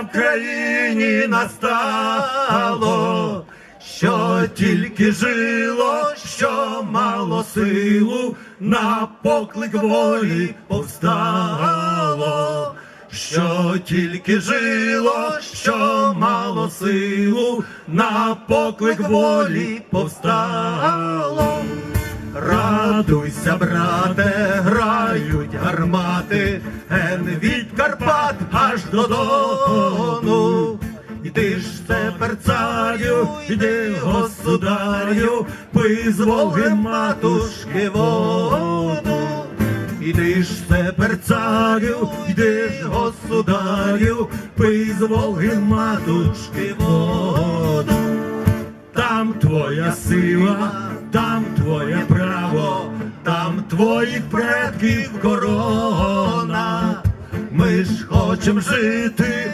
в країні настало, що тільки жило, що мало силу, на поклик волі повстало, що тільки жило, що мало силу, на поклик волі повстало. Радуйся, брате, грають гармати, ген від Карпат аж до Дону. Іди ж тепер царю, іди государю, пий з Волги матушки воду. Іди ж тепер царю, іди ж государю, пий з Волги матушки воду. Там твоя сила, там твоє право, там твоїх предків корона. Ми ж хочем жити